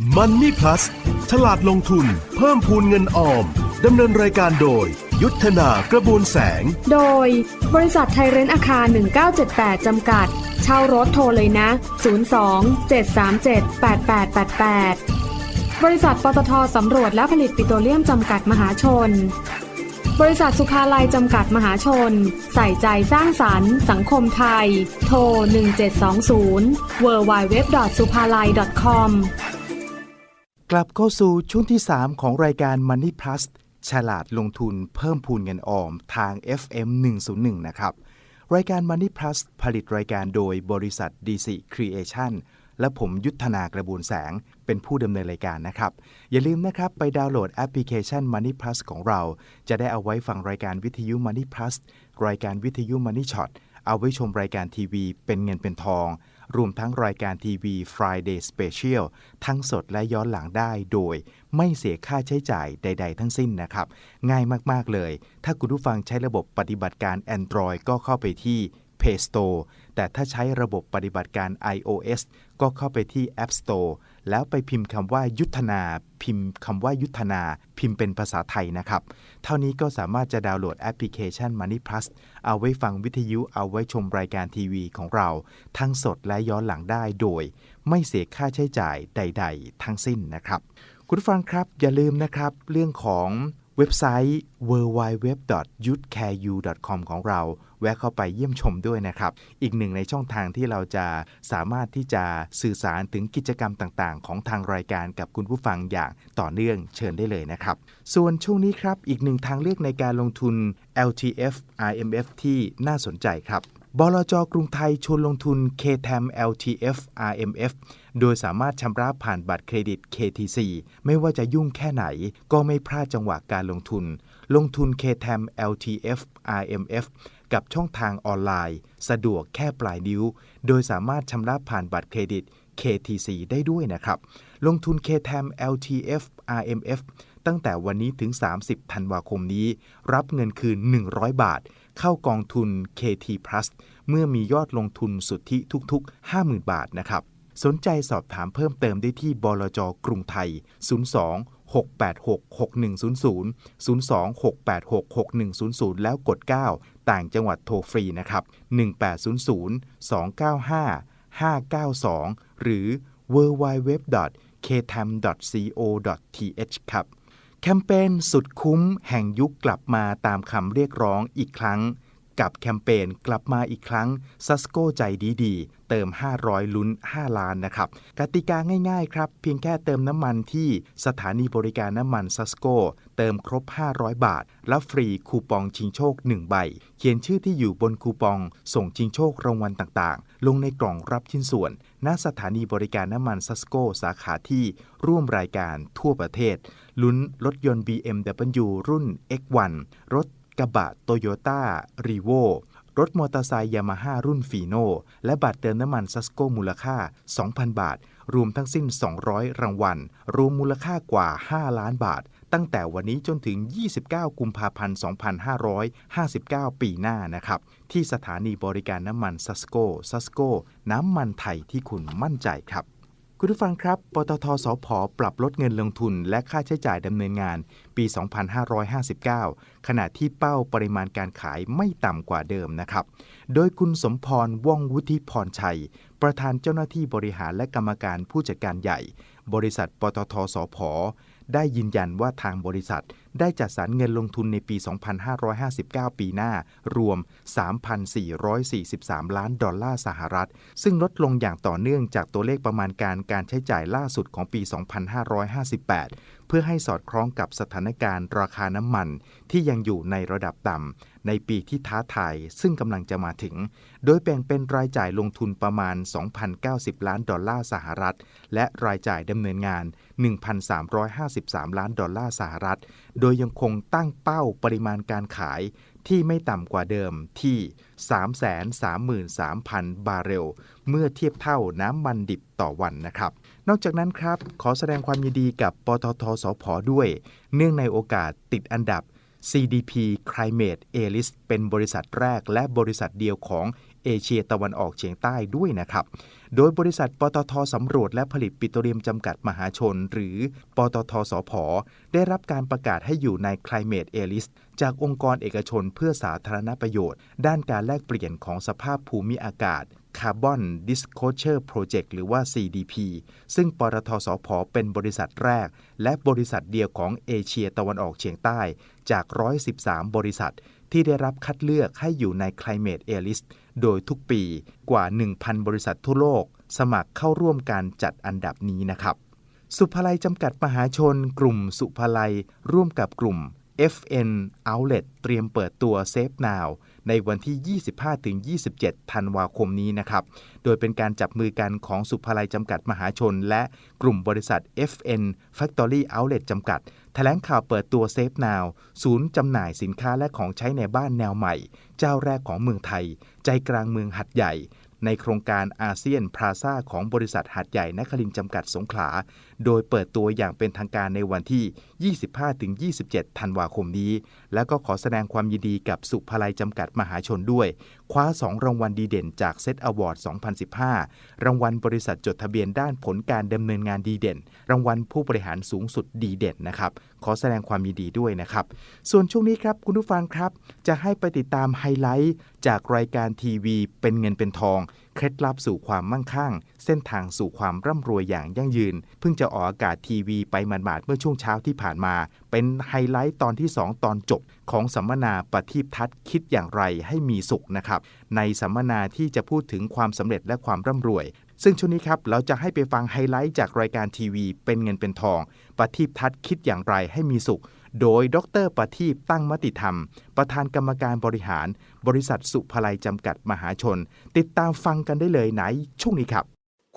Money Plus ฉลาดลงทุน เพิ่มพูนเงินออม ดำเนินรายการโดย ยุทธนากระบวนแสง โดย บริษัทไทยเรนท์อาคาร 1978 จำกัด เช่ารถโทรเลยนะ 02 737 8888 บริษัทปตทสำรวจและผลิตปิโตรเลียมจำกัดมหาชน บริษัทสุขาลัยจำกัดมหาชน ใส่ใจสร้างสรรค์ สังคมไทย โทร 1720 w w w s u p a l a i com กลับเข้าสู่ช่วงที่ 3 ของรายการ Money Plus ฉลาดลงทุนเพิ่มพูนเงินออมทาง FM 101 นะครับ รายการ Money Plus ผลิตรายการโดยบริษัท DC Creation และผมยุทธนากระบวนแสงเป็นผู้ดำเนินรายการนะครับ อย่าลืมนะครับ ไปดาวน์โหลดแอปพลิเคชัน Money Plus ของเรา จะได้เอาไว้ฟังรายการวิทยุ Money Plus รายการวิทยุ Money Shot เอาไว้ชมรายการทีวีเป็นเงินเป็นทอง รวมทั้งรายการทีวี Friday Special ทั้งสดและย้อนหลังได้โดย ไม่เสียค่าใช้จ่ายใด ๆ ทั้งสิ้นนะครับ ง่ายมากๆเลย ถ้าคุณผู้ฟังใช้ระบบปฏิบัติการ Android ก็เข้าไปที่ Play Store แต่ถ้าใช้ระบบปฏิบัติการ iOS ก็เข้าไปที่ App Store แล้วไปพิมพ์คำว่ายุทธนา พิมพ์คำว่ายุทธนา พิมพ์เป็นภาษาไทยนะครับ เท่านี้ก็สามารถจะดาวน์โหลดแอปพลิเคชัน Money Plus เอาไว้ฟังวิทยุเอาไว้ชมรายการทีวีของเรา ทั้งสดและย้อนหลังได้โดย ไม่เสียค่าใช้จ่ายใด ๆ ทั้งสิ้นนะครับ คุณฟังครับอย่าลืมนะครับ เรื่องของ เว็บไซต์ www.youthcareu.com ของเรา แวะเข้าไปเยี่ยมชมด้วยนะครับ อีกหนึ่งในช่องทางที่เราจะสามารถที่จะสื่อสารถึงกิจกรรมต่างๆ ของทางรายการกับคุณผู้ฟังอย่างต่อเนื่องเชิญได้เลยนะครับ ส่วนช่วงนี้ครับ อีกหนึ่งทางเลือกในการลงทุน LTF RMF ที่น่าสนใจครับ บลจกรุงไทยชวนลงทุน KTM LTF RMF โดยสามารถชำระผ่านบัตรเครดิต KTC ไม่ว่าจะยุ่งแค่ไหน ก็ไม่พลาดจังหวะการลงทุน ลงทุน KTM LTF RMF กับช่องทางออนไลน์ สะดวกแค่ปลายนิ้ว โดยสามารถชำระผ่านบัตรเครดิต KTC ได้ด้วยนะครับ ลงทุน KTM LTF RMF ตั้งแต่วันนี้ถึง 30 ธันวาคมนี้ รับเงินคืน 100 บาท เข้ากองทุน KT Plus เมื่อมียอดลงทุนสุทธิทุกๆ 50,000 บาทนะครับ สนใจสอบถามเพิ่มเติมได้ที่บลจกรุงไทย 02 686 6100 02 686 6100 แล้วกด 9 ต่างจังหวัดโทรฟรีนะครับ 1800 295 592 หรือ www.ktam.co.th ครับ แคมเปญสุดคุ้มแห่งยุคกลับมาตามคำเรียกร้องอีกครั้ง กับแคมเปญกลับมาอีกครั้งซัสโกใจดีๆ เติม 500 ลุ้น 5 ล้านนะครับ กติกาง่ายๆครับ เพียงแค่เติมน้ำมันที่สถานีบริการน้ำมันซัสโกเติมครบ 500 บาท รับฟรีคูปองชิงโชค 1 ใบ เขียนชื่อที่อยู่บนคูปอง ส่งชิงโชครางวัลต่างๆ ลงในกล่องรับชิ้นส่วน ณสถานีบริการน้ำมันซัสโกสาขาที่ร่วมรายการทั่วประเทศ ลุ้นรถยนต์ BMW รุ่น X1 รถ กระบะโตโยต้ารีโวรถมอเตอร์ไซค์ยามาฮ่ารุ่นฟีโนและบัตรเติมน้ำมันซัสโกมูลค่า 2,000 บาท รวมทั้งสิ้น 200 รางวัล รวมมูลค่ากว่า 5 ล้านบาท ตั้งแต่วันนี้จนถึง 29 กุมภาพันธ์ 2559 ปีหน้านะครับ ที่สถานีบริการน้ำมันซัสโกซัสโกน้ำมันไทยที่คุณมั่นใจครับ คุณผู้ฟังครับ ปตทสพปรับลดเงินลงทุน และค่าใช้จ่ายดำเนินงานปี 2559 ขณะที่เป้าปริมาณการขายไม่ต่ำกว่าเดิมนะครับ โดยคุณสมพร ว่องวุฒิพรชัย ประธานเจ้าหน้าที่บริหารและกรรมการผู้จัดการใหญ่ บริษัท ปตทสพ ได้ยืนยันว่าทางบริษัท ได้จัดสรรเงินลงทุนในปี 2559 ปีหน้า รวม 3,443 ล้านดอลลาร์สหรัฐ ซึ่งลดลงอย่างต่อเนื่องจากตัวเลขประมาณการการใช้จ่ายล่าสุดของปี 2558 เพื่อให้สอดคล้องกับสถานการณ์ราคาน้ำมันที่ยังอยู่ในระดับต่ำ ในปีที่ท้าทายซึ่งกำลังจะมาถึง โดยแบ่งเป็นรายจ่ายลงทุนประมาณ 2,090 ล้านดอลลาร์สหรัฐ และรายจ่ายดำเนินงาน 1,353 ล้านดอลลาร์สหรัฐ โดยยังคงตั้งเป้าปริมาณการขายที่ไม่ต่ำกว่าเดิมที่ 333,000 บาร์เรล เมื่อเทียบเท่าน้ำมันดิบต่อวันนะครับ นอกจากนั้นครับ ขอแสดงความยินดีกับปตทสพด้วย เนื่องในโอกาสติดอันดับ CDP Climate A List เป็นบริษัทแรกและบริษัทเดียวของเอเชียตะวันออกเฉียงใต้ด้วยนะครับ โดยบริษัทปตทสำรวจและผลิตปิโตรเลียมจำกัดมหาชน หรือปตทสพได้รับการประกาศให้อยู่ใน Climate A List จากองค์กรเอกชนเพื่อสาธารณประโยชน์ ด้านการแลกเปลี่ยนของสภาพภูมิอากาศ Carbon Disclosure Project หรือว่า CDP ซึ่งปตทสพเป็นบริษัทแรก และบริษัทเดียวของเอเชียตะวันออกเฉียงใต้จาก 113 บริษัท ที่ได้รับคัดเลือกให้อยู่ใน Climate A List โดยทุกปีกว่า 1,000 บริษัททั่วโลก สมัครเข้าร่วมการจัดอันดับนี้นะครับ สุภาลัยจำกัดมหาชน กลุ่มสุภาลัยร่วมกับกลุ่ม FN Outlet เตรียมเปิดตัว Safe Now ในวันที่ 25-27 ธันวาคมนี้นะครับ โดยเป็นการจับมือกันของสุภาลัยจำกัดมหาชน และกลุ่มบริษัท FN Factory Outlet จำกัดแถลงข่าวเปิดตัว Safe Now ศูนย์จำหน่ายสินค้าและของใช้ในบ้านแนวใหม่ เจ้าแรกของเมืองไทย ใจกลางเมืองหัดใหญ่ในโครงการอาเซียนพลาซ่าของบริษัทหัดใหญ่นครินจำกัดสงขลาโดยเปิดตัวอย่างเป็นทางการในวันที่ 25-27 ธันวาคมนี้ แล้วก็ขอแสดงความยินดีกับสุภาลัยจำกัดมหาชนด้วย คว้า 2 รางวัลดีเด่นจากเซตอวอร์ด 2015 รางวัลบริษัทจดทะเบียนด้านผลการดำเนินงานดีเด่น รางวัลผู้บริหารสูงสุดดีเด่นนะครับ ขอแสดงความยินดีด้วยนะครับ ส่วนช่วงนี้ครับคุณผู้ฟังครับ จะให้ไปติดตามไฮไลท์จากรายการทีวีเป็นเงินเป็นทอง เคล็ดลับสู่ความมั่งคั่ง เส้นทางสู่ความร่ำรวยอย่างยั่งยืน เพิ่งจะออกอากาศทีวีไปหมาดๆเมื่อช่วงเช้าที่ผ่านมา เป็นไฮไลท์ตอนที่ 2 ตอนจบ ของสัมมนาปฏิทัศน์คิดอย่างไรให้มีสุขนะครับ ในสัมมนาที่จะพูดถึงความสำเร็จและความร่ำรวย ซึ่งช่วงนี้ครับเราจะให้ไปฟังไฮไลท์จากรายการทีวี เป็นเงินเป็นทองปฏิทัศน์คิดอย่างไรให้มีสุข โดยดรประทีปตั้งมติธรรม ประธานกรรมการบริหาร บริษัทสุภลัยจำกัดมหาชน ติดตามฟังกันได้เลยในช่วงนี้ครับ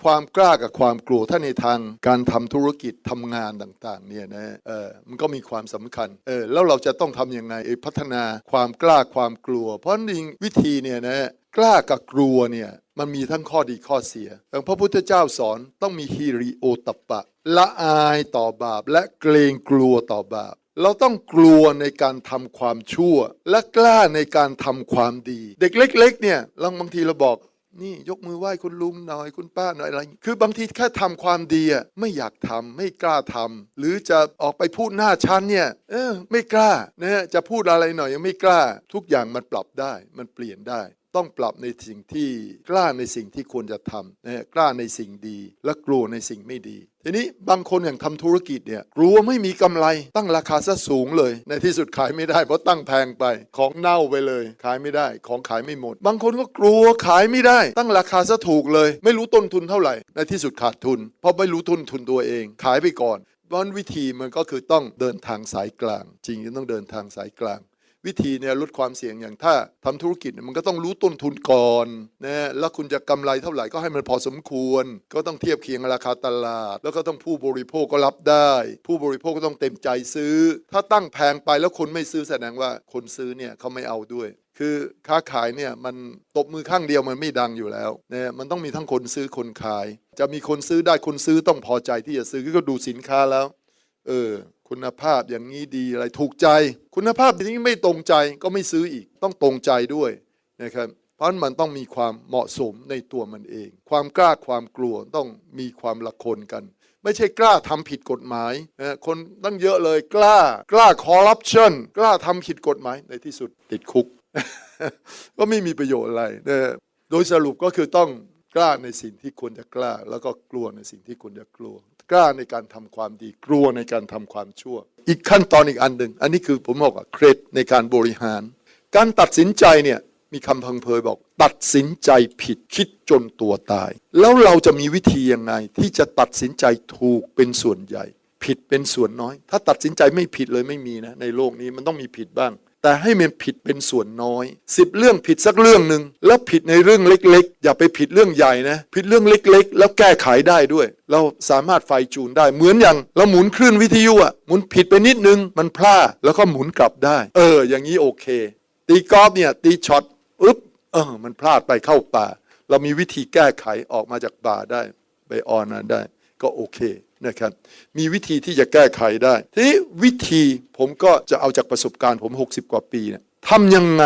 ความกล้ากับความกลัวถ้าในทางการทำธุรกิจทำงานต่างๆเนี่ยนะเออมันก็มีความสำคัญเออแล้วเราจะต้องทำยังไงพัฒนาความกล้าความกลัว เพราะจริงวิธีเนี่ยนะกล้ากับกลัวเนี่ยมันมีทั้งข้อดีข้อเสียอย่างพระพุทธเจ้าสอนต้องมีฮิริโอตปปะละอายต่อบาปและเกรงกลัวต่อบาป เราต้องกลัวในการทำความชั่ว และกล้าในการทำความดี เด็กเล็ก ๆ เนี่ยเราบางทีเราบอกนี่ยกมือไหว้คุณลุงหน่อยคุณป้าหน่อยอะไร คือบางทีแค่ทำความดีอะไม่อยากทำไม่กล้าทำหรือจะออกไปพูดหน้าชั้นเนี่ยเออไม่กล้านะจะพูดอะไรหน่อยยังไม่กล้า ทุกอย่างมันปรับได้มันเปลี่ยนได้ ต้องปรับในสิ่งที่กล้าในสิ่งที่ควรจะทำนะกล้าในสิ่งดี และกลัวในสิ่งไม่ดีทีนี้บางคนอย่างทำธุรกิจเนี่ยกลัวไม่มีกำไร ตั้งราคาซะสูงเลย ในที่สุดขายไม่ได้เพราะตั้งแพงไป ของเน่าไปเลย ขายไม่ได้ ของขายไม่หมด บางคนก็กลัวขายไม่ได้ ตั้งราคาซะถูกเลย ไม่รู้ต้นทุนเท่าไหร่ ในที่สุดขาดทุน เพราะไม่รู้ต้นทุนตัวเอง ขายไปก่อนเพราะฉะนั้นวิธีมันก็คือต้องเดินทางสายกลาง จริงๆต้องเดินทางสายกลาง วิธีเนี่ยลดความเสี่ยงอย่างถ้าทำธุรกิจมันก็ต้องรู้ต้นทุนก่อนนะแล้วคุณจะกำไรเท่าไหร่ก็ให้มันพอสมควร ก็ต้องเทียบเคียงราคาตลาด แล้วก็ต้องผู้บริโภคก็รับได้ ผู้บริโภคก็ต้องเต็มใจซื้อ ถ้าตั้งแพงไปแล้วคนไม่ซื้อแสดงว่าคนซื้อเนี่ยเขาไม่เอาด้วยคือค้าขายเนี่ยมันตบมือข้างเดียวมันไม่ดังอยู่แล้วเนี่ยมันต้องมีทั้งคนซื้อคนขาย จะมีคนซื้อได้คนซื้อต้องพอใจที่จะซื้อก็ดูสินค้าแล้ว เออ คุณภาพอย่างนี้ดีอะไรถูกใจ คุณภาพอย่างนี้ไม่ตรงใจก็ไม่ซื้ออีกต้องตรงใจด้วยนะครับเพราะนั้นมันต้องมีความเหมาะสมในตัวมันเอง ความกล้าความกลัวต้องมีความละคนกัน ไม่ใช่กล้าทำผิดกฎหมายนะคนตั้งเยอะเลยกล้ากล้าคอร์รัปชันกล้าทำผิดกฎหมายในที่สุดติดคุก ก็ไม่มีประโยชน์อะไรนะโดยสรุปก็คือต้องกล้าในสิ่งที่ควรจะกล้า แล้วก็กลัวในสิ่งที่ควรจะกลัว กล้าในการทำความดีกลัวในการทำความชั่ว อีกขั้นตอนอีกอันหนึ่งอันนี้คือผมบอกว่าเครดในการบริหาร การตัดสินใจเนี่ยมีคำพังเพยบอก ตัดสินใจผิดคิดจนตัวตาย แล้วเราจะมีวิธียังไง ที่จะตัดสินใจถูกเป็นส่วนใหญ่ ผิดเป็นส่วนน้อย ถ้าตัดสินใจไม่ผิดเลยไม่มีนะในโลกนี้มันต้องมีผิดบ้าง แต่ให้มันผิดเป็นส่วนน้อยสิบเรื่องผิดสักเรื่องหนึ่งแล้วผิดในเรื่องเล็ก ๆ อย่าไปผิดเรื่องใหญ่นะผิดเรื่องเล็ก ๆ แล้วแก้ไขได้ด้วย เราสามารถไฟจูนได้เหมือนอย่างเราหมุนคลื่นวิทยุอะหมุนผิดไปนิดนึงมันพลาดแล้วก็หมุนกลับได้ เออ อย่างนี้โอเค ตีกอล์ฟเนี่ยตีช็อตอึ๊บเออมันพลาดไปเข้าป่า เรามีวิธีแก้ไขออกมาจากป่าได้ ไปออนนั้นได้ ก็โอเคนะครับ มีวิธีที่จะแก้ไขได้ ทีนี้วิธีผมก็จะเอาจากประสบการณ์ผม 60 กว่าปีเนี่ยทำยังไง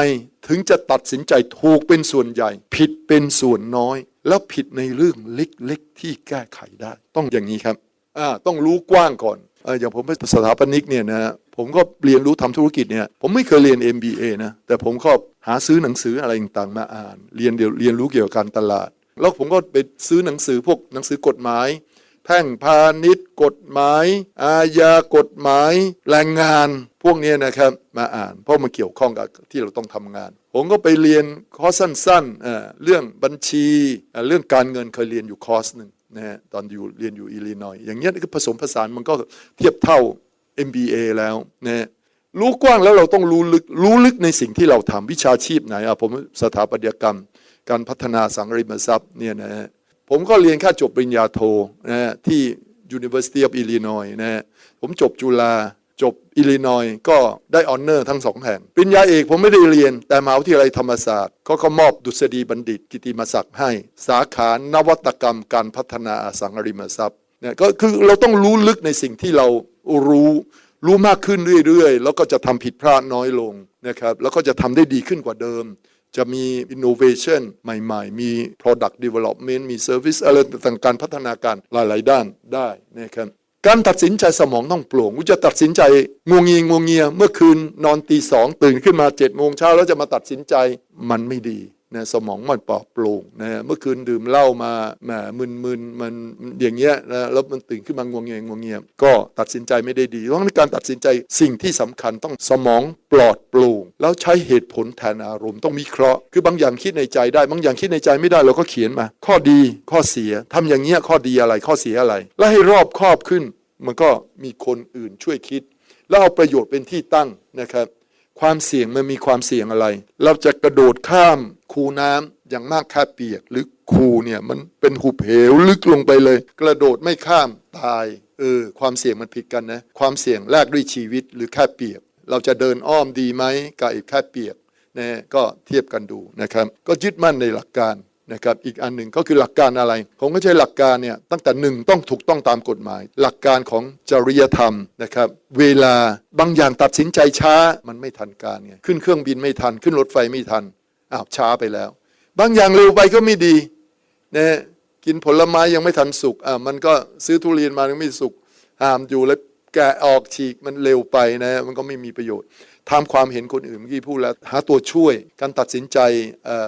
ถึงจะตัดสินใจถูกเป็นส่วนใหญ่ ผิดเป็นส่วนน้อย แล้วผิดในเรื่องเล็กๆ ที่แก้ไขได้ ต้องอย่างนี้ครับอ่าต้องรู้กว้างก่อนออย่างผมเป็นสถาปนิกเนี่ยนะผมก็เรียนรู้ทำธุรกิจเนี่ยผมไม่เคยเรียน MBA นะแต่ผมก็หาซื้อหนังสืออะไรต่างๆมาอ่าน เรียนเรียนรู้เกี่ยวกับการตลาด แล้วผมก็ไปซื้อหนังสือพวกหนังสือกฎหมาย แพ่งพาณิชย์ กฎหมาย อาญากฎหมาย แรงงาน พวกนี้นะครับมาอ่าน เพราะมันเกี่ยวข้องกับที่เราต้องทำงาน ผมก็ไปเรียนคอร์สสั้นๆเเรื่องบัญชีเเรื่องการเงินเคยเรียนอยู่คอร์สหนึ่งนะฮะตอนอยู่เรียนอยู่อิลลินอยอย่างเงี้ยก็ผสมผสานมันก็เทียบเท่า MBA แล้วนะฮะรู้กว้างแล้วเราต้องรู้ลึกรู้ลึกในสิ่งที่เราทำวิชาชีพไหนอะผมสถาปัตยกรรม การพัฒนาสังหาริมทรัพย์เนี่ยนะฮะ ผมก็เรียนแค่จบปริญญาโทนะฮะที่ University of Illinois นะฮะผมจบจุฬาจบอิลลินอยก็ได้ออนเนอร์ทั้งสองแห่งปริญญาเอกผมไม่ได้เรียน แต่มหาวิทยาลัยธรรมศาสตร์เขาก็มอบดุษฎีบัณฑิต กิติมศักดิ์ให้ สาขานวัตกรรมการพัฒนาอสังหาริมทรัพย์เนี่ยก็คือเราต้องรู้ลึกในสิ่งที่เรารู้รู้มากขึ้นเรื่อยๆ แล้วก็จะทำผิดพลาดน้อยลงนะครับแล้วก็จะทำได้ดีขึ้นกว่าเดิม จะมี innovation ใหม่ ๆ มี product development มี service อะไรต่างการพัฒนาการหลาย ๆ ด้านได้นะครับการตัดสินใจสมองต้องโปร่งกูจะตัดสินใจงวงเงียงวงเงีย เมื่อคืนนอนตีสองตื่นขึ้นมาเจ็ดโมงเช้าแล้วจะมาตัดสินใจมันไม่ดี นะสมองมันปลอดโปร่งนะเมื่อคืนดื่มเหล้ามาแหมมึนๆมันอย่างเงี้ยนะแล้วมันตื่นขึ้นมางวงเงียงวงเงียก็ตัดสินใจไม่ได้ดีเพราะฉะนั้นการตัดสินใจสิ่งที่สำคัญต้องสมองปลอดโปร่งแล้วใช้เหตุผลแทนอารมณ์ต้องวิเคราะห์คือบางอย่างคิดในใจได้บางอย่างคิดในใจไม่ได้เราก็เขียนมา ข้อดีข้อเสียทำอย่างเงี้ยข้อดีอะไรข้อเสียอะไร แล้วให้รอบครอบขึ้น มันก็มีคนอื่นช่วยคิด แล้วเอาประโยชน์เป็นที่ตั้งนะครับ ความเสี่ยงมันมีความเสี่ยงอะไร เราจะกระโดดข้ามคูน้ำอย่างมากแค่เปียก หรือคูเนี่ยมันเป็นหุบเหวลึกลงไปเลย กระโดดไม่ข้ามตายเออความเสี่ยงมันผิดกันนะความเสี่ยงแลกด้วยชีวิตหรือแค่เปียก เราจะเดินอ้อมดีไหมกับอีกแค่เปียกนะก็เทียบกันดูนะครับ ก็ยึดมั่นในหลักการ นะครับอีกอันหนึ่งก็คือหลักการอะไร ผมก็ใช้หลักการเนี่ยตั้งแต่หนึ่งต้องถูกต้องตามกฎหมาย หลักการของจริยธรรมนะครับเวลาบางอย่างตัดสินใจช้ามันไม่ทันการไงขึ้นเครื่องบินไม่ทัน ขึ้นรถไฟไม่ทันอ้าวช้าไปแล้ว บางอย่างเร็วไปก็ไม่ดีนะกินผลไม้ยังไม่ทันสุกอ่ามันก็ซื้อทุเรียนมายังไม่สุกห้ามอยู่แล้ว แกะออกฉีกมันเร็วไปนะมันก็ไม่มีประโยชน์ตามความเห็นคนอื่นเมื่อกี้พูดแล้วหาตัวช่วย การตัดสินใจ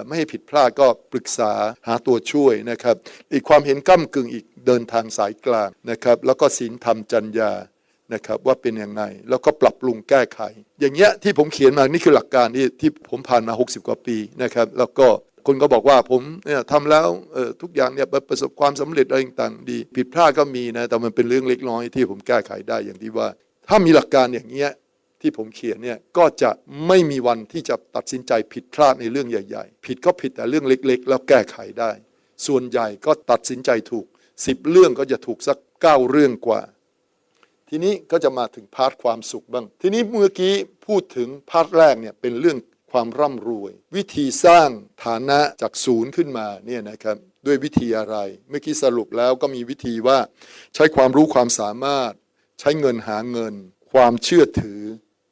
ไม่ให้ผิดพลาดก็ปรึกษาหาตัวช่วยนะครับ อีกความเห็นก้ากึ่งอีกเดินทางสายกลางนะครับ แล้วก็ศีลธรรมจัญญานะครับว่าเป็นยังไงแล้วก็ปรับปรุงแก้ไข อย่างเงี้ยที่ผมเขียนมานี่คือหลักการที่ที่ผมผ่านมา 60 กว่าปีนะครับ แล้วก็ คนก็บอกว่าผมเนี่ยทำแล้วทุกอย่างเนี่ยประสบความสำเร็จอะไรต่างๆดี ผิดพลาดก็มีนะแต่มันเป็นเรื่องเล็กน้อยที่ผมแก้ไขได้อย่างที่ว่า ถ้ามีหลักการอย่างเงี้ยที่ผมเขียนเนี่ยก็จะไม่มีวันที่จะตัดสินใจผิดพลาดในเรื่องใหญ่ ๆ ผิดก็ผิดแต่เรื่องเล็ก ๆ แล้วแก้ไขได้ ส่วนใหญ่ก็ตัดสินใจถูกสิบเรื่องก็จะถูกสักเก้าเรื่องกว่า ทีนี้ก็จะมาถึงพาร์ทความสุขบ้าง ทีนี้เมื่อกี้พูดถึงพาร์ทแรกเนี่ยเป็นเรื่อง ความร่ำรวย วิธีสร้างฐานะจากศูนย์ขึ้นมาเนี่ยนะครับด้วยวิธีอะไร เมื่อกี้สรุปแล้วก็มีวิธีว่า ใช้ความรู้ความสามารถ ใช้เงินหาเงิน ความเชื่อถือ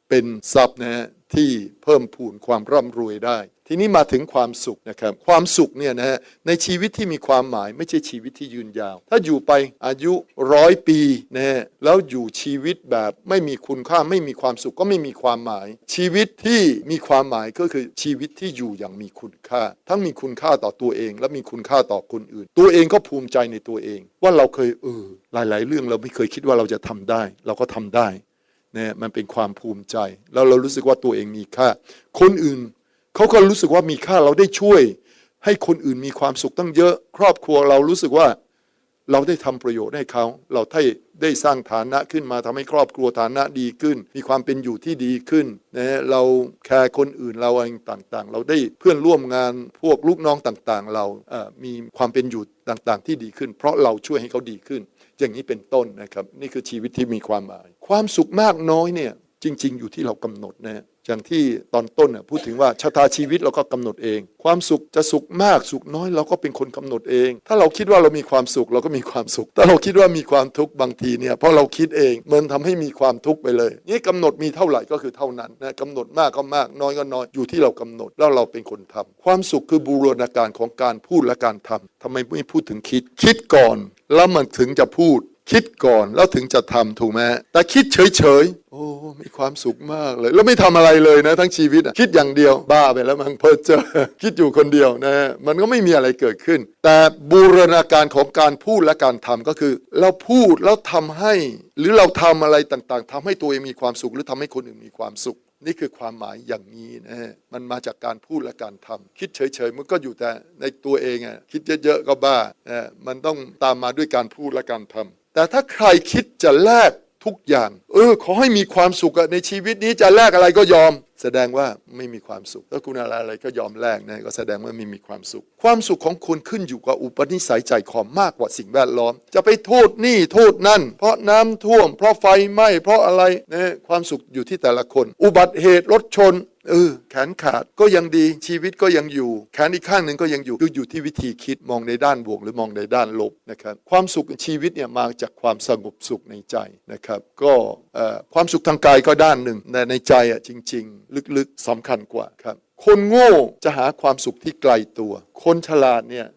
เป็นทรัพย์นะฮะที่เพิ่มพูนความร่ำรวยได้ ทีนี้มาถึงความสุขนะครับ ความสุขเนี่ยนะฮะในชีวิตที่มีความหมายไม่ใช่ชีวิตที่ยืนยาว ถ้าอยู่ไปอายุร้อยปีนะฮะแล้วอยู่ชีวิตแบบไม่มีคุณค่าไม่มีความสุขก็ไม่มีความหมาย ชีวิตที่มีความหมายก็คือชีวิตที่อยู่อย่างมีคุณค่า ทั้งมีคุณค่าต่อตัวเอง และมีคุณค่าต่อคนอื่น ตัวเองก็ภูมิใจในตัวเอง ว่าเราเคยเออหลาย ๆ เรื่องเราไม่เคยคิดว่าเราจะทำได้ เราก็ทำได้เนี่ยมันเป็นความภูมิใจ แล้วเรารู้สึกว่าตัวเองมีค่า คนอื่น เขาก็รู้สึกว่ามีค่าเราได้ช่วย ให้คนอื่นมีความสุขตั้งเยอะ ครอบครัวเรารู้สึกว่าเราได้ทำประโยชน์ให้เขา เราได้ได้สร้างฐานะขึ้นมาทำให้ครอบครัวฐานะดีขึ้น มีความเป็นอยู่ที่ดีขึ้นนะเราแคร์คนอื่นเราเอะไรต่างๆ เราได้เพื่อนร่วมงานพวกลูกน้องต่างๆ เราอ่อมีความเป็นอยู่ต่างๆ ที่ดีขึ้น เพราะเราช่วยให้เขาดีขึ้น อย่างนี้เป็นต้นนะครับ นี่คือชีวิตที่มีความหมาย ความสุขมากน้อยเนี่ยจริง ๆ อยู่ที่เรากำหนดนะ อย่างที่ตอนต้นน่ะพูดถึงว่าชะตาชีวิตเราก็กำหนดเอง ความสุขจะสุขมากสุขน้อยเราก็เป็นคนกำหนดเอง ถ้าเราคิดว่าเรามีความสุขเราก็มีความสุข ถ้าเราคิดว่ามีความทุกข์บางทีเนี่ยเพราะเราคิดเองมันทำให้มีความทุกข์ไปเลย นี่กำหนดมีเท่าไหร่ก็คือเท่านั้นนะกำหนดมากก็มากน้อยก็น้อยอยู่ที่เรากำหนดแล้วเราเป็นคนทำความสุขคือบูรณาการของการพูดและการทำทำไมไม่พูดถึงคิด คิดก่อน แล้วมันถึงจะพูด คิดก่อนแล้วถึงจะทำถูกไหมแต่คิดเฉยๆ โอ้มีความสุขมากเลย แล้วไม่ทำอะไรเลยนะ ทั้งชีวิตคิดอย่างเดียวบ้าไปแล้วมันเพอเจอคิดอยู่คนเดียวนะมันก็ไม่มีอะไรเกิดขึ้น แต่บูรณาการของการพูดและการทำก็คือ เราพูดแล้วทำให้ หรือเราทำอะไรต่างๆทำให้ตัวเองมีความสุขหรือทำให้คนอื่นมีความสุขนี่คือความหมายอย่างนี้นะฮะ มันมาจากการพูดและการทำคิดเฉยๆ มันก็อยู่แต่ในตัวเองอะคิดเยอะๆ ก็บ้านะมันต้องตามมาด้วยการพูดและการทำ แต่ถ้าใครคิดจะแลกทุกอย่าง เออ ขอให้มีความสุขในชีวิตนี้จะแลกอะไรก็ยอม แสดงว่าไม่มีความสุขถ้าคุณอะไรอะไรก็ยอมแลกนะก็แสดงว่าไม่มีความสุข ความสุขของคุณขึ้นอยู่กับอุปนิสัยใจคอมากกว่าสิ่งแวดล้อม จะไปโทษนี่โทษนั่น เพราะน้ำท่วม เพราะไฟไหม้เพราะอะไรนะความสุขอยู่ที่แต่ละคน อุบัติเหตุรถชน เออแขนขาดก็ยังดีชีวิตก็ยังอยู่ แขนอีกข้างหนึ่งก็ยังอยู่คืออยู่ที่วิธีคิดมองในด้านบวกหรือมองในด้านลบนะครับความสุขในชีวิตเนี่ยมาจากความสงบสุขในใจนะครับ ก็ความสุขทางกายก็ด้านหนึ่งแต่ในใจอะจริง ๆ ลึกๆสำคัญกว่าครับ คนโง่จะหาความสุขที่ไกลตัว คนฉลาดเนี่ย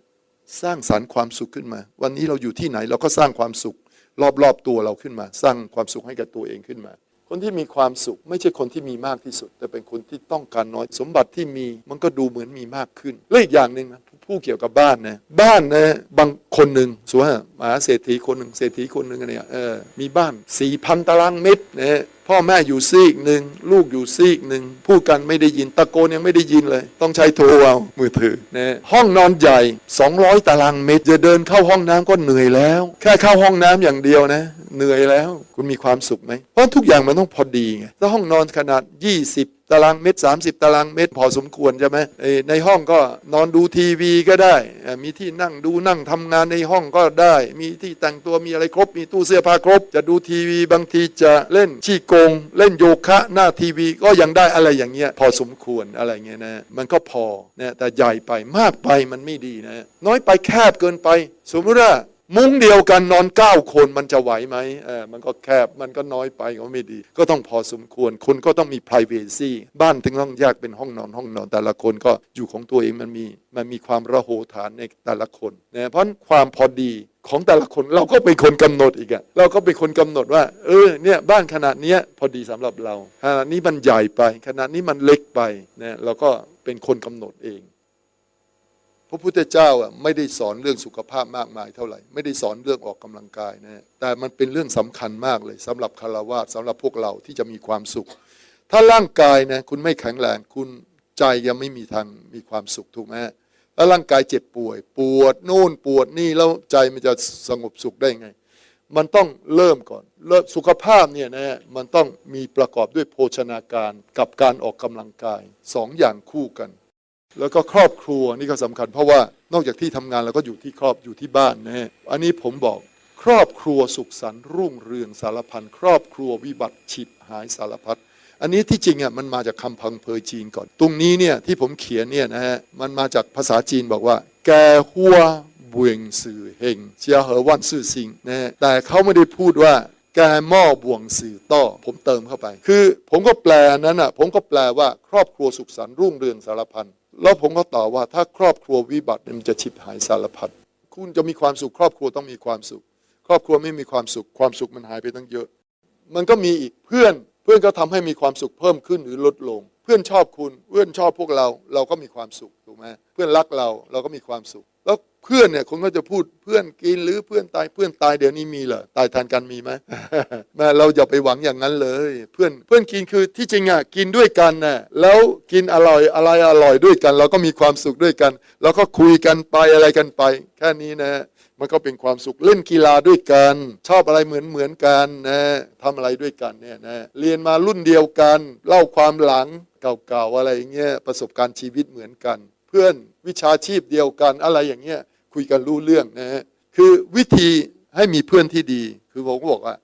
สร้างสรรค์ความสุขขึ้นมา วันนี้เราอยู่ที่ไหนเราก็สร้างความสุขรอบๆตัวเราขึ้นมา สร้างความสุขให้กับตัวเองขึ้นมา คนที่มีความสุข ไม่ใช่คนที่มีมากที่สุด แต่เป็นคนที่ต้องการน้อยสมบัติที่มีมันก็ดูเหมือนมีมากขึ้น และอีกอย่างหนึ่งนะผู้เกี่ยวกับบ้านนะบ้านนะบางคนหนึ่งสมมติว่ามหาเศรษฐีคนหนึ่งเศรษฐีคนหนึ่งเนี่ยเออมีบ้านสี่พันตารางเมตรนะ พ่อแม่อยู่ซีกหนึ่งลูกอยู่ซีกหนึ่งพูดกันไม่ได้ยินตะโกนยังไม่ได้ยินเลย ต้องใช้โทรเอามือถือนะห้องนอนใหญ่ 200 ตารางเมตรจะเดินเข้าห้องน้ำก็เหนื่อยแล้ว แค่เข้าห้องน้ำอย่างเดียวนะ เหนื่อยแล้วคุณมีความสุขไหมเพราะทุกอย่างมันต้องพอดีไงถ้าห้องนอนขนาด 20 ตารางเมตร 30 ตารางเมตรพอสมควรใช่ไหมในห้องก็นอนดูทีวีก็ได้ มีที่นั่งดูนั่งทำงานในห้องก็ได้ มีที่แต่งตัวมีอะไรครบ มีตู้เสื้อผ้าครบ จะดูทีวีบางทีจะเล่นชีโกง เล่นโยคะหน้าทีวีก็ยังได้อะไรอย่างเงี้ยพอสมควรอะไรเงี้ยนะมันก็พอนะแต่ใหญ่ไปมากไปมันไม่ดีนะน้อยไปแคบเกินไป สมมติว่า มุ้งเดียวกันนอนเก้าคนมันจะไหวไหมเออมันก็แคบมันก็น้อยไปก็ไม่ดี ก็ต้องพอสมควร คนก็ต้องมี p r i เวซีบ้านถึงต้องแยกเป็นห้องนอนห้องนอน แต่ละคนก็อยู่ของตัวเองมันมีมันมีความระโหฐานในแต่ละคนนะเพราะความพอดีของแต่ละคนเราก็เป็นคนกำหนดอีกอะเราก็เป็นคนกำหนดว่า เออเนี่ยบ้านขนาดเนี้ยพอดีสำหรับเราขนาดนี้มันใหญ่ไปขนาดนี้มันเล็กไปนะเราก็เป็นคนกำหนดเอง พระพุทธเจ้าอะไม่ได้สอนเรื่องสุขภาพมากมายเท่าไหร่ไม่ได้สอนเรื่องออกกำลังกายนะแต่มันเป็นเรื่องสำคัญมากเลยสำหรับคารวะสำหรับพวกเราที่จะมีความสุข ถ้าร่างกายนะคุณไม่แข็งแรงคุณใจยังไม่มีทางมีความสุขถูกไหมฮะแล้วร่างกายเจ็บป่วย ปวดโน่นปวดนี่แล้วใจมันจะสงบสุขได้ไง มันต้องเริ่มก่อนเริ่มสุขภาพเนี่ยนะฮะมันต้องมีประกอบด้วยโภชนาการกับการออกกำลังกายสองอย่างคู่กัน แล้วก็ครอบครัวนี่ก็สำคัญ เพราะว่านอกจากที่ทำงานเราก็อยู่ที่ครอบอยู่ที่บ้านนะฮะอันนี้ผมบอกครอบครัวสุขสันต์รุ่งเรืองสารพันครอบครัววิบัติฉิบหายสารพัดอันนี้ที่จริงอะมันมาจากคำพังเพยจีนก่อน ตรงนี้เนี่ยที่ผมเขียนเนี่ยนะฮะมันมาจากภาษาจีนบอกว่า แกหัวเวียงสื่อเฮงเจียเหอวันสื่อสิงนะฮะแต่เขาไม่ได้พูดว่าแกหม้อบวงสื่อต้อผมเติมเข้าไป คือผมก็แปลนั้นอะผมก็แปลว่าครอบครัวสุขสันต์รุ่งเรืองสารพัน แล้วผมก็ตอบว่าถ้าครอบครัววิบัติมันจะฉิบหายสารพัดคุณจะมีความสุขครอบครัวต้องมีความสุข ครอบครัวไม่มีความสุขความสุขมันหายไปตั้งเยอะ มันก็มีอีกเพื่อนเพื่อนก็ทำให้มีความสุขเพิ่มขึ้นหรือลดลง เพื่อนชอบคุณเพื่อนชอบพวกเราเราก็มีความสุขถูกไหมเพื่อนรักเราเราก็มีความสุข เพื่อนเนี่ยคนก็จะพูดเพื่อนกินหรือเพื่อนตายเพื่อนตายเดี๋ยวนี้มีเหรอตายทานกันมีไหมแม่เราอย่าไปหวังอย่างนั้นเลย เพื่อนเพื่อนกินคือที่จริงอะกินด้วยกันน่ะแล้วกินอร่อยอะไรอร่อยด้วยกัน เราก็มีความสุขด้วยกัน แล้วก็คุยกันไปอะไรกันไป แค่นี้นะมันก็เป็นความสุขเล่นกีฬาด้วยกัน ชอบอะไรเหมือนเหมือนกันนะทำอะไรด้วยกันเนี่ยนะเรียนมารุ่นเดียวกัน เล่าความหลังเก่าๆอะไรอย่างเงี้ยประสบการณ์ชีวิตเหมือนกัน เพื่อนวิชาชีพเดียวกันอะไรอย่างเงี้ย คุยกันรู้เรื่องนะฮะคือวิธีให้มีเพื่อนที่ดี คือผมก็บอกว่า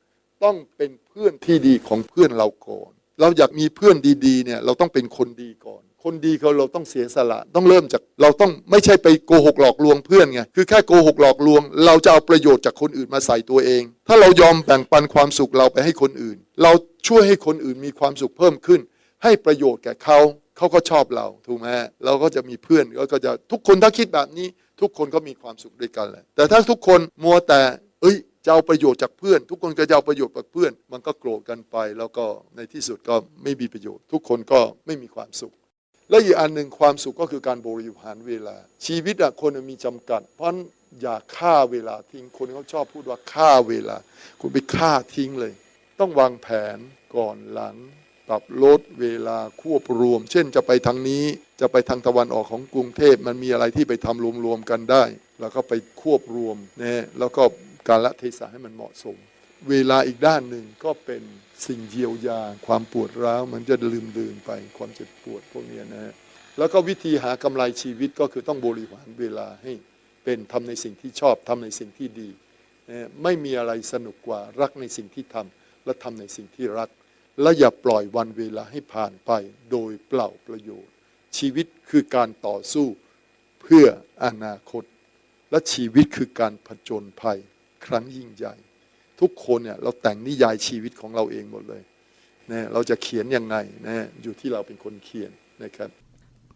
ต้องเป็นเพื่อนที่ดีของเพื่อนเราก่อน เราอยากมีเพื่อนดีๆเนี่ยเราต้องเป็นคนดีก่อน คนดีเขาเราต้องเสียสละ ต้องเริ่มจากเราต้องไม่ใช่ไปโกหกหลอกลวงเพื่อนไงคือแค่โกหกหลอกลวง เราจะเอาประโยชน์จากคนอื่นมาใส่ตัวเอง ถ้าเรายอมแบ่งปันความสุขเราไปให้คนอื่น เราช่วยให้คนอื่นมีความสุขเพิ่มขึ้น ให้ประโยชน์แก่เขาเขาก็ชอบเราถูกไหมเราก็จะมีเพื่อนก็จะทุกคนถ้าคิดแบบนี้ ทุกคนก็มีความสุขด้วยกันแหละแต่ถ้าทุกคนมัวแต่ เอ้ยจะเอาประโยชน์จากเพื่อน ทุกคนก็จะเอาประโยชน์จากเพื่อน มันก็โกรธกันไป แล้วก็ในที่สุดก็ไม่มีประโยชน์ ทุกคนก็ไม่มีความสุข และอีกอันหนึ่งความสุขก็คือการบริหารเวลา ชีวิตอะคนมีจำกัด เพราะอย่าฆ่าเวลาทิ้งคนเขาชอบพูดว่าฆ่าเวลา คุณไปฆ่าทิ้งเลย ต้องวางแผนก่อนหลังับลดเวลาควบรวม เช่นจะไปทางนี้จะไปทางตะวันออกของกรุงเทพมันมีอะไรที่ไปทำรวมๆกันได้ แล้วก็ไปควบรวมนะแล้วก็การละเทศะให้มันเหมาะสม เวลาอีกด้านหนึ่งก็เป็นสิ่งเยียวยา ความปวดร้าวมันจะลืมลืมไปความเจ็บปวดพวกนี้นะฮะแล้วก็วิธีหากำไรชีวิตก็คือต้องบริหารเวลาให้เป็นทำในสิ่งที่ชอบทำในสิ่งที่ดี ไม่มีอะไรสนุกกว่ารักในสิ่งที่ทำและทำในสิ่งที่รัก และอย่าปล่อยวันเวลาให้ผ่านไปโดยเปล่าประโยชน์ ชีวิตคือการต่อสู้เพื่ออนาคต และชีวิตคือการผจญภัยครั้งยิ่งใหญ่ ทุกคนเนี่ยเราแต่งนิยายชีวิตของเราเองหมดเลยนะเราจะเขียนยังไงนะอยู่ที่เราเป็นคนเขียนนะครับ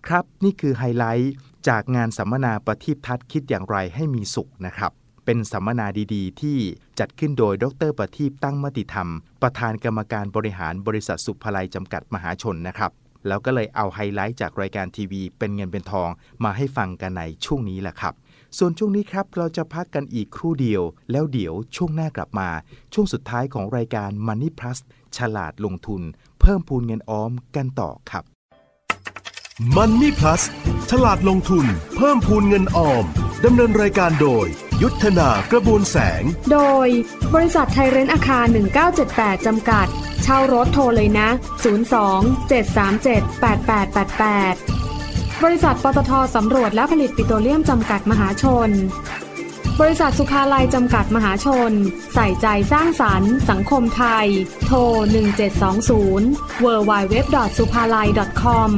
ครับนี่คือไฮไลท์จากงานสัมมนาประทีปทัศน์คิดอย่างไรให้มีสุขนะครับ เป็นสัมมนาดีๆ ที่จัดขึ้นโดยดรประทีปตั้งมติธรรม ประธานกรรมการบริหารบริษัทสุภาลัยจำกัดมหาชนนะครับ แล้วก็เลยเอาไฮไลท์จากรายการทีวี เป็นเงินเป็นทองมาให้ฟังกันในช่วงนี้แหละครับ ส่วนช่วงนี้ครับเราจะพักกันอีกครู่เดียว แล้วเดี๋ยวช่วงหน้ากลับมา ช่วงสุดท้ายของรายการ Money Plus ฉลาดลงทุน เพิ่มพูนเงินออมกันต่อครับ Money Plus ฉลาดลงทุน เพิ่มพูนเงินออมดำเนินรายการโดย ยุทธนากระบวนแสง โดย บริษัทไทยเรนท์อาคาร 1978 จำกัด เช่ารถโทรเลยนะ 02 737 8888 บริษัทปตทสำรวจและผลิตปิโตรเลียมจำกัดมหาชน บริษัทสุภาลัยจำกัดมหาชน ใส่ใจสร้างสรรค์ สังคมไทย โทร 1720 w w w s u p h a l a i c o m